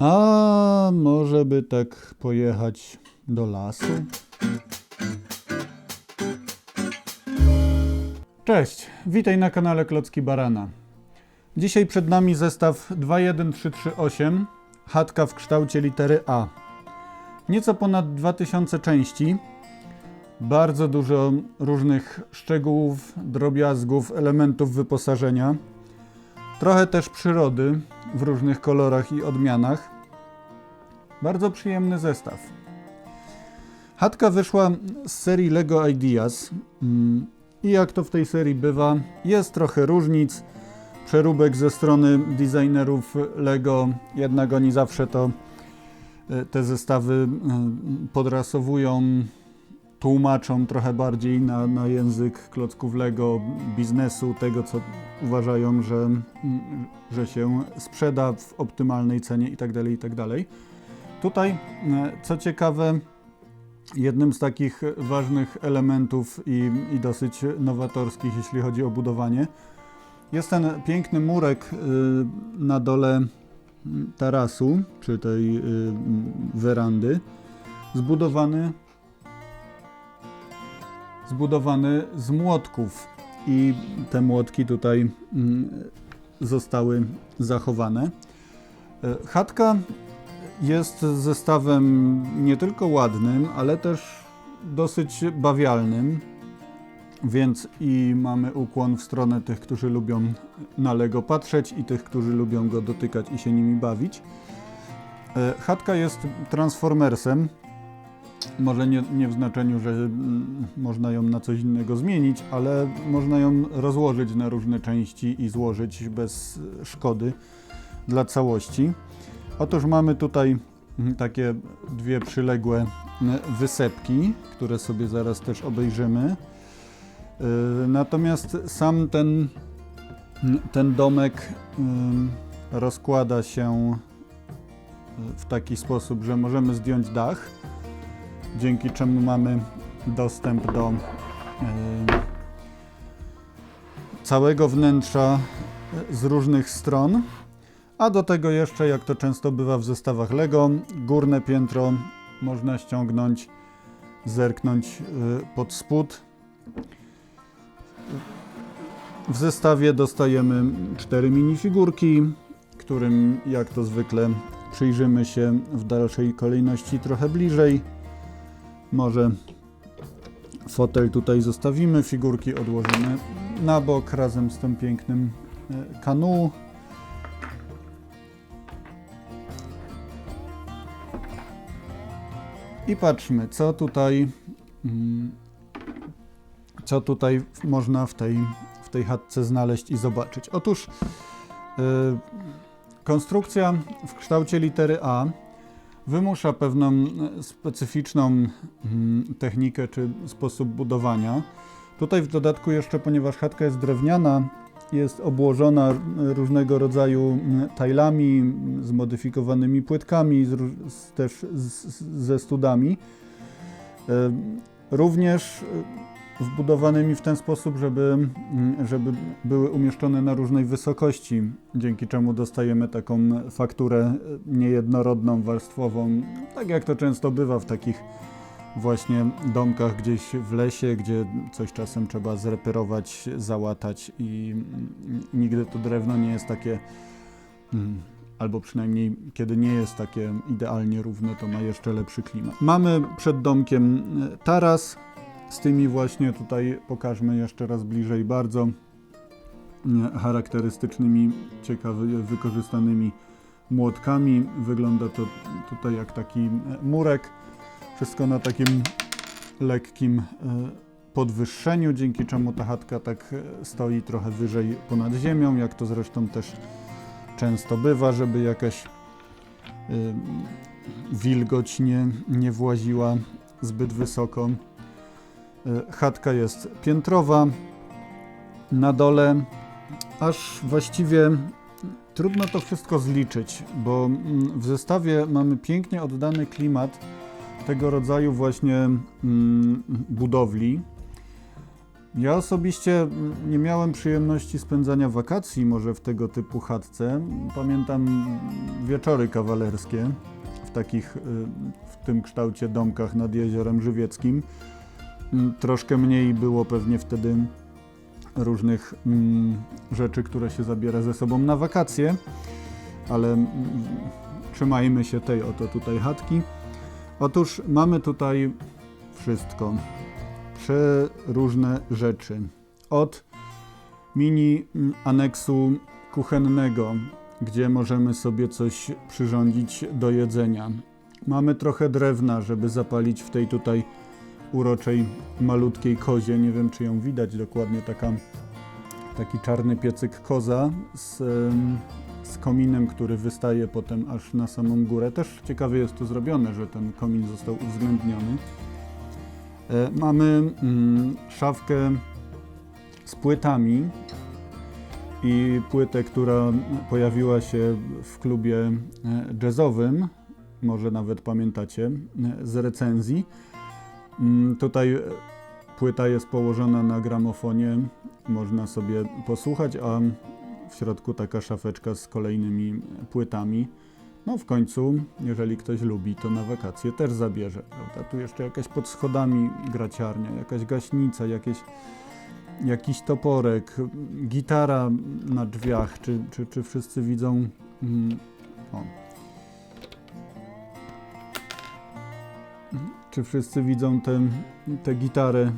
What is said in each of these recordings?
A może by tak pojechać do lasu? Cześć, witaj na kanale Klocki Barana. Dzisiaj przed nami zestaw 21338, chatka w kształcie litery A. Nieco ponad 2000 części, bardzo dużo różnych szczegółów, drobiazgów, elementów wyposażenia, trochę też przyrody w różnych kolorach i odmianach. Bardzo przyjemny zestaw. Chatka wyszła z serii Lego Ideas. Mm, I jak to w tej serii bywa, jest trochę różnic, przeróbek ze strony designerów Lego, jednak oni zawsze to e, te zestawy e, podrasowują, tłumaczą trochę bardziej na, na język klocków Lego, biznesu, tego co uważają, że, że się sprzeda w optymalnej cenie itd. itd. Tutaj, e, co ciekawe, jednym z takich ważnych elementów i, i dosyć nowatorskich, jeśli chodzi o budowanie, jest ten piękny murek y, na dole tarasu, czy tej y, werandy, zbudowany, zbudowany z młotków. I te młotki tutaj mm, zostały zachowane. E, Chatka jest zestawem nie tylko ładnym, ale też dosyć bawialnym. Więc i mamy ukłon w stronę tych, którzy lubią na Lego patrzeć i tych, którzy lubią go dotykać i się nimi bawić. E, Chatka jest transformersem. Może nie, nie w znaczeniu, że mm, można ją na coś innego zmienić, ale można ją rozłożyć na różne części i złożyć bez szkody dla całości. Otóż mamy tutaj mm, takie dwie przyległe wysepki, które sobie zaraz też obejrzymy. Yy, Natomiast sam ten, ten domek rozkłada się w taki sposób, że możemy zdjąć dach, dzięki czemu mamy dostęp do yy, całego wnętrza z różnych stron. A do tego jeszcze, jak to często bywa w zestawach Lego, górne piętro można ściągnąć, zerknąć y, pod spód. W zestawie dostajemy cztery minifigurki, którym jak to zwykle przyjrzymy się w dalszej kolejności trochę bliżej. Może fotel tutaj zostawimy, figurki odłożymy na bok razem z tym pięknym y, kanu. I patrzmy, co tutaj, mm, co tutaj można w tej, w tej chatce znaleźć i zobaczyć. Otóż y, konstrukcja w kształcie litery A wymusza pewną y, specyficzną mm, technikę czy sposób budowania. Tutaj w dodatku jeszcze, ponieważ chatka jest drewniana, jest obłożona różnego rodzaju tajlami, zmodyfikowanymi płytkami, z, z, też z, z- ze studami. E, Również e, wbudowanymi w ten sposób, żeby, mm, żeby były umieszczone na różnej wysokości, dzięki czemu dostajemy taką fakturę niejednorodną, warstwową, tak jak to często bywa w takich właśnie domkach gdzieś w lesie, gdzie coś czasem trzeba zreperować, załatać i nigdy to drewno nie jest takie, mm, albo przynajmniej kiedy nie jest takie idealnie równe, to ma jeszcze lepszy klimat. Mamy przed domkiem e, taras z tymi właśnie tutaj pokażmy jeszcze raz bliżej bardzo e, charakterystycznymi, ciekawie wykorzystanymi młotkami. Wygląda to tutaj jak taki e, murek. Wszystko na takim lekkim e, podwyższeniu, dzięki czemu ta chatka tak e, stoi trochę wyżej ponad ziemią, jak to zresztą też często bywa, żeby jakaś e, wilgoć nie, nie właziła zbyt wysoko. E, Chatka jest piętrowa. Na dole aż właściwie trudno to wszystko zliczyć, bo mm, w zestawie mamy pięknie oddany klimat tego rodzaju właśnie mm, budowli. Ja osobiście mm, nie miałem przyjemności spędzania wakacji może w tego typu chatce. Pamiętam wieczory kawalerskie w takich y, w tym kształcie domkach nad jeziorem Żywieckim. Mm, Troszkę mniej było pewnie wtedy różnych mm, rzeczy, które się zabiera ze sobą na wakacje, ale mm, trzymajmy się tej oto tutaj chatki. Otóż mamy tutaj wszystko. Przeróżne rzeczy. Od mini aneksu kuchennego, gdzie możemy sobie coś przyrządzić do jedzenia. Mamy trochę drewna, żeby zapalić w tej tutaj uroczej, malutkiej kozie. Nie wiem, czy ją widać dokładnie. Taka, taki czarny piecyk koza z, z kominem, który wystaje potem aż na samą górę. Też ciekawie jest to zrobione, że ten komin został uwzględniony. E, Mamy mm, szafkę z płytami i płytę, która pojawiła się w klubie e, jazzowym, może nawet pamiętacie, e, z recenzji. Mm, Tutaj e, płyta jest położona na gramofonie, można sobie posłuchać, a w środku taka szafeczka z kolejnymi płytami. No w końcu, jeżeli ktoś lubi, to na wakacje też zabierze, prawda? Tu jeszcze jakaś pod schodami graciarnia, jakaś gaśnica, jakieś, jakiś toporek, gitara na drzwiach. Czy, czy, czy wszyscy widzą... Mm, o. Czy wszyscy widzą tę tę gitarę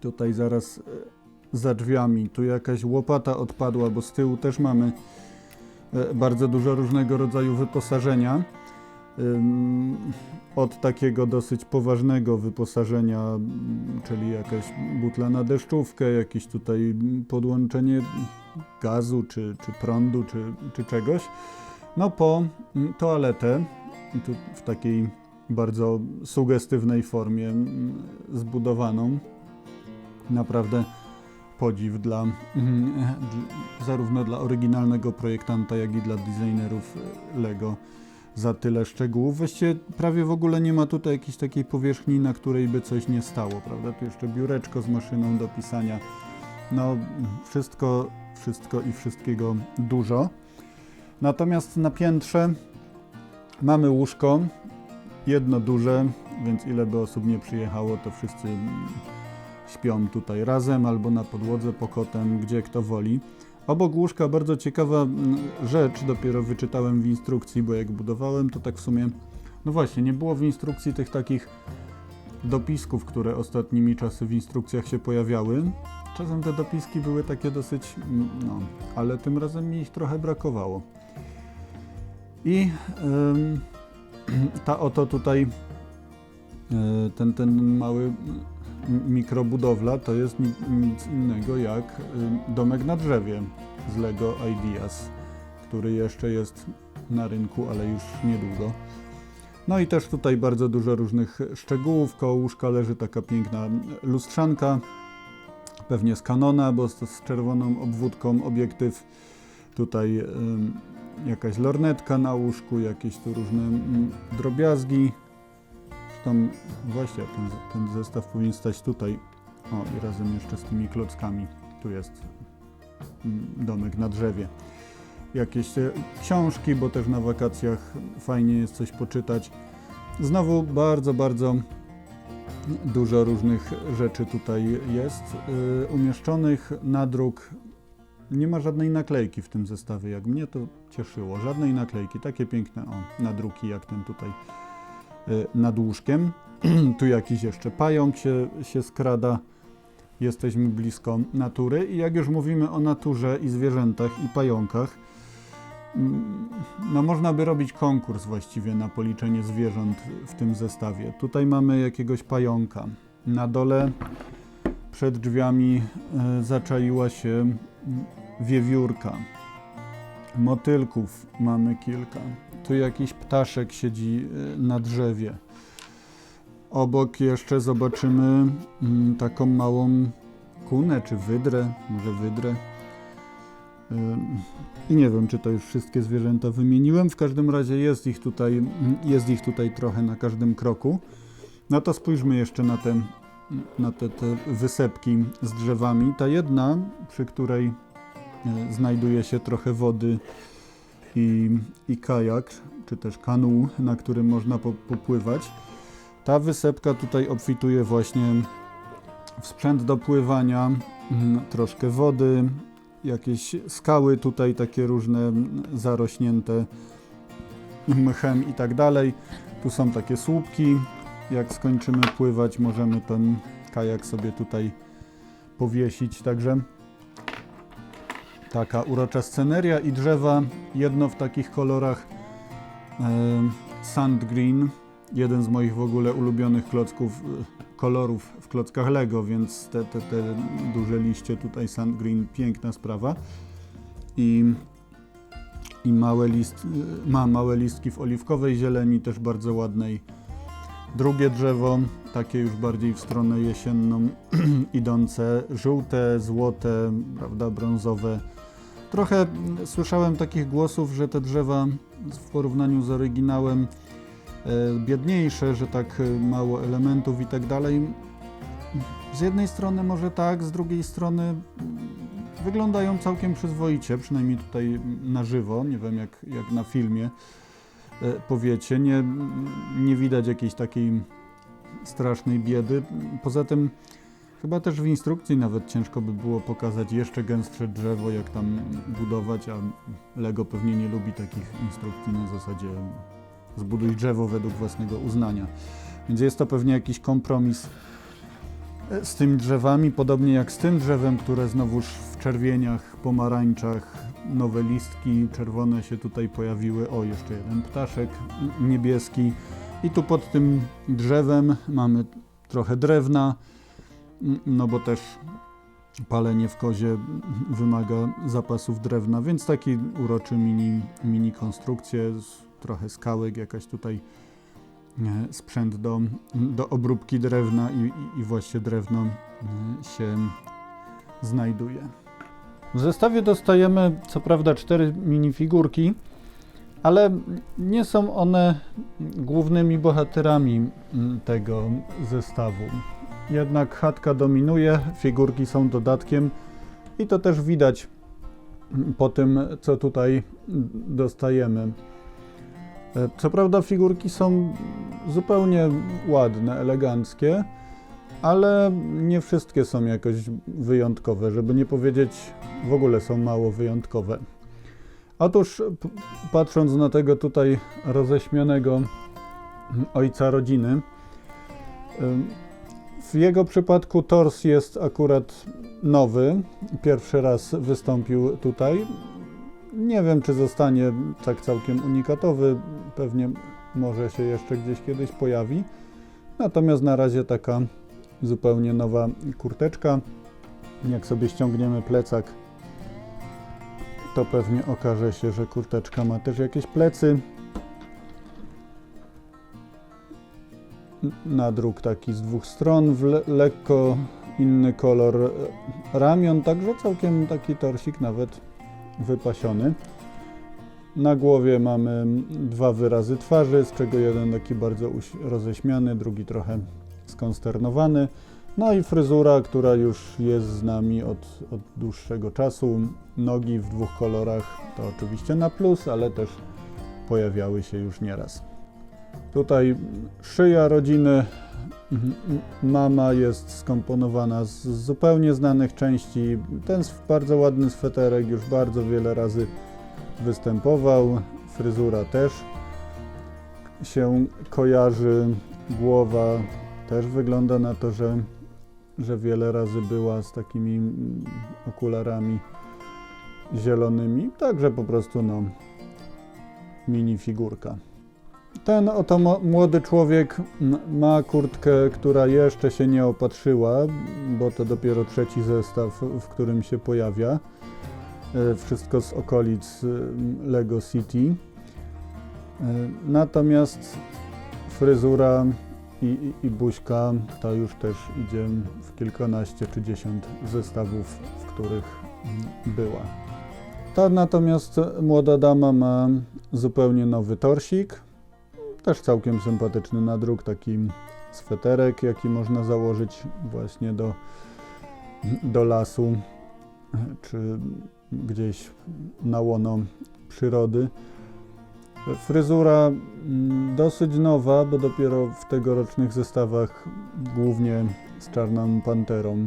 tutaj zaraz e, za drzwiami? Tu jakaś łopata odpadła, bo z tyłu też mamy e, bardzo dużo różnego rodzaju wyposażenia. Od takiego dosyć poważnego wyposażenia, czyli jakaś butla na deszczówkę, jakieś tutaj podłączenie gazu, czy, czy prądu, czy, czy czegoś. No po toaletę, tu w takiej bardzo sugestywnej formie mm, zbudowaną. Naprawdę podziw dla, mm, zarówno dla oryginalnego projektanta, jak i dla designerów Lego za tyle szczegółów. Właściwie prawie w ogóle nie ma tutaj jakiejś takiej powierzchni, na której by coś nie stało, prawda? Tu jeszcze biureczko z maszyną do pisania. No, wszystko, wszystko i wszystkiego dużo. Natomiast na piętrze mamy łóżko, jedno duże, więc ile by osób nie przyjechało, to wszyscy śpią tutaj razem albo na podłodze pokotem, gdzie kto woli. Obok łóżka bardzo ciekawa mm, rzecz, dopiero wyczytałem w instrukcji, bo jak budowałem, to tak w sumie, no właśnie, nie było w instrukcji tych takich dopisków, które ostatnimi czasy w instrukcjach się pojawiały. Czasem te dopiski były takie dosyć, mm, no, ale tym razem mi ich trochę brakowało. I ta oto tutaj e, ten, ten mały mikrobudowla to jest ni- nic innego jak y, domek na drzewie z Lego Ideas, który jeszcze jest na rynku, ale już niedługo. No i też tutaj bardzo dużo różnych szczegółów. Koło łóżka leży taka piękna lustrzanka, pewnie z Canona, bo z, z czerwoną obwódką obiektyw. Tutaj jakaś lornetka na łóżku, jakieś tu różne mm, drobiazgi. Zresztą właśnie ten, ten zestaw powinien stać tutaj. O, i razem jeszcze z tymi klockami. Tu jest mm, domek na drzewie. Jakieś e, książki, bo też na wakacjach fajnie jest coś poczytać. Znowu bardzo, bardzo dużo różnych rzeczy tutaj jest y, umieszczonych. Nadruk nie ma żadnej naklejki w tym zestawie, jak mnie to cieszyło. Żadnej naklejki, takie piękne o, nadruki jak ten tutaj y, nad łóżkiem. tu jakiś jeszcze pająk się, się skrada. Jesteśmy blisko natury i jak już mówimy o naturze i zwierzętach i pająkach, mm, no można by robić konkurs właściwie na policzenie zwierząt w tym zestawie. Tutaj mamy jakiegoś pająka. Na dole przed drzwiami e, zaczaiła się wiewiórka. Motylków mamy kilka. Tu jakiś ptaszek siedzi e, na drzewie. Obok jeszcze zobaczymy mm, taką małą kunę czy wydrę, może wydrę. Ym, I nie wiem, czy to już wszystkie zwierzęta wymieniłem. W każdym razie jest ich tutaj, jest ich tutaj trochę na każdym kroku. No to spójrzmy jeszcze na te na te, te wysepki z drzewami. Ta jedna, przy której e, znajduje się trochę wody i, i kajak, czy też kanu, na którym można po, popływać. Ta wysepka tutaj obfituje właśnie w sprzęt do pływania, troszkę wody, jakieś skały tutaj takie różne zarośnięte mchem i tak dalej. Tu są takie słupki. Jak skończymy pływać, możemy ten kajak sobie tutaj powiesić. Także taka urocza sceneria i drzewa. Jedno w takich kolorach e, sand green. Jeden z moich w ogóle ulubionych klocków, e, kolorów w klockach Lego, więc te, te, te duże liście tutaj sand green, piękna sprawa. I i małe list, ma małe listki w oliwkowej zieleni, też bardzo ładnej. Drugie drzewo, takie już bardziej w stronę jesienną idące, żółte, złote, prawda, brązowe. Trochę mm, słyszałem takich głosów, że te drzewa w porównaniu z oryginałem e, biedniejsze, że tak e, mało elementów i tak dalej. Z jednej strony może tak, z drugiej strony mm, wyglądają całkiem przyzwoicie, przynajmniej tutaj na żywo, nie wiem jak, jak na filmie powiecie, nie, nie widać jakiejś takiej strasznej biedy. Poza tym chyba też w instrukcji nawet ciężko by było pokazać jeszcze gęstsze drzewo, jak tam budować, a Lego pewnie nie lubi takich instrukcji na zasadzie zbuduj drzewo według własnego uznania. Więc jest to pewnie jakiś kompromis z tymi drzewami, podobnie jak z tym drzewem, które znowuż w czerwieniach, pomarańczach, nowe listki czerwone się tutaj pojawiły. O, jeszcze jeden ptaszek niebieski. I tu pod tym drzewem mamy trochę drewna, no bo też palenie w kozie wymaga zapasów drewna, więc taki uroczy mini, mini konstrukcje, trochę skałek, jakaś tutaj sprzęt do, do obróbki drewna i, i, i właśnie drewno e, się znajduje. W zestawie dostajemy co prawda cztery minifigurki, ale nie są one głównymi bohaterami tego zestawu. Jednak chatka dominuje, figurki są dodatkiem i to też widać po tym, co tutaj dostajemy. E, Co prawda figurki są zupełnie ładne, eleganckie, ale nie wszystkie są jakoś wyjątkowe, żeby nie powiedzieć w ogóle są mało wyjątkowe. Otóż patrząc na tego tutaj roześmionego ojca rodziny, w jego przypadku tors jest akurat nowy. Pierwszy raz wystąpił tutaj. Nie wiem, czy zostanie tak całkiem unikatowy. Pewnie może się jeszcze gdzieś kiedyś pojawi. Natomiast na razie taka zupełnie nowa kurteczka. Jak sobie ściągniemy plecak, to pewnie okaże się, że kurteczka ma też jakieś plecy. Nadruk taki z dwóch stron, le lekko inny kolor e, ramion, także całkiem taki torsik nawet wypasiony. Na głowie mamy dwa wyrazy twarzy, z czego jeden taki bardzo roześmiany, drugi trochę skonsternowany. No i fryzura, która już jest z nami od, od dłuższego czasu. Nogi w dwóch kolorach to oczywiście na plus, ale też pojawiały się już nieraz. Tutaj szyja rodziny. Mama jest skomponowana z zupełnie znanych części. Ten bardzo ładny sweterek już bardzo wiele razy występował. Fryzura też się kojarzy. Głowa też wygląda na to, że, że wiele razy była z takimi mm, okularami zielonymi. Także po prostu no, mini figurka. Ten oto młody człowiek ma kurtkę, która jeszcze się nie opatrzyła, bo to dopiero trzeci zestaw, w którym się pojawia. E, Wszystko z okolic e, Lego City. E, Natomiast fryzura i, i, i buźka to już też idzie w kilkanaście czy dziesiąt zestawów, w których była. Ta natomiast młoda dama ma zupełnie nowy torsik, też całkiem sympatyczny nadruk, taki sweterek, jaki można założyć właśnie do, do lasu czy gdzieś na łono przyrody. Fryzura mm, dosyć nowa, bo dopiero w tegorocznych zestawach głównie z czarną panterą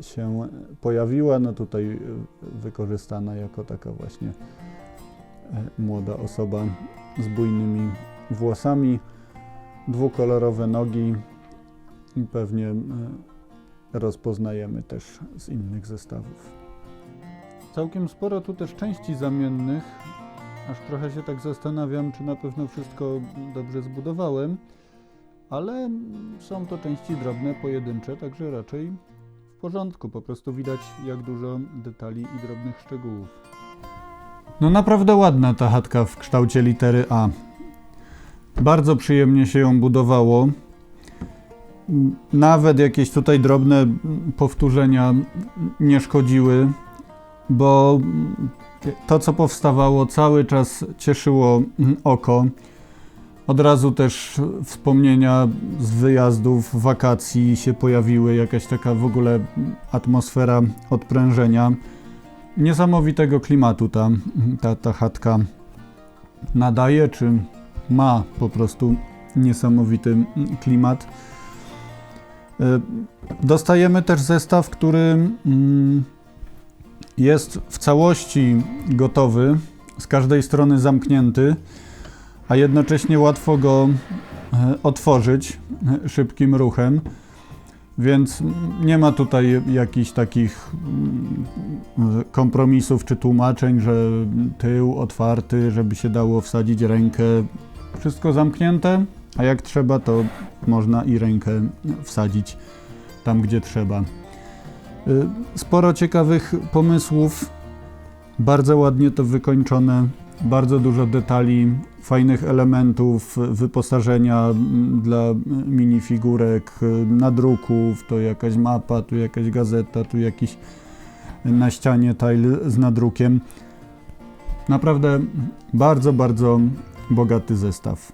się pojawiła. No tutaj wykorzystana jako taka właśnie e, młoda osoba z bujnymi włosami, dwukolorowe nogi i pewnie e, rozpoznajemy też z innych zestawów. Całkiem sporo tu też części zamiennych, aż trochę się tak zastanawiam, czy na pewno wszystko dobrze zbudowałem, ale są to części drobne, pojedyncze, także raczej w porządku. Po prostu widać, jak dużo detali i drobnych szczegółów. No naprawdę ładna ta chatka w kształcie litery A. Bardzo przyjemnie się ją budowało. Nawet jakieś tutaj drobne powtórzenia nie szkodziły, bo to, co powstawało, cały czas cieszyło oko. Od razu też wspomnienia z wyjazdów, wakacji się pojawiły, jakaś taka w ogóle atmosfera odprężenia. Niesamowitego klimatu ta, ta, ta chatka nadaje, czy ma po prostu niesamowity klimat. Y, Dostajemy też zestaw, który mm, jest w całości gotowy, z każdej strony zamknięty, a jednocześnie łatwo go e, otworzyć e, szybkim ruchem. Więc nie ma tutaj jakichś takich mm, kompromisów czy tłumaczeń, że tył otwarty, żeby się dało wsadzić rękę. Wszystko zamknięte, a jak trzeba, to można i rękę wsadzić tam, gdzie trzeba. Y, Sporo ciekawych pomysłów, bardzo ładnie to wykończone, bardzo dużo detali, fajnych elementów, wyposażenia dla minifigurek, y, nadruków, to jakaś mapa, tu jakaś gazeta, tu jakiś na ścianie tile z nadrukiem. Naprawdę bardzo, bardzo bogaty zestaw.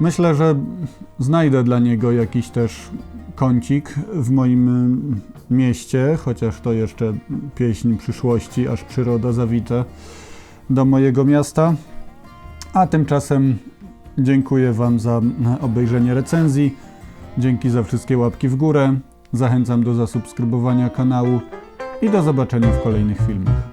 Myślę, że znajdę dla niego jakiś też kącik w moim mieście, chociaż to jeszcze pieśń przyszłości, aż przyroda zawita do mojego miasta. A tymczasem dziękuję Wam za obejrzenie recenzji. Dzięki za wszystkie łapki w górę. Zachęcam do zasubskrybowania kanału i do zobaczenia w kolejnych filmach.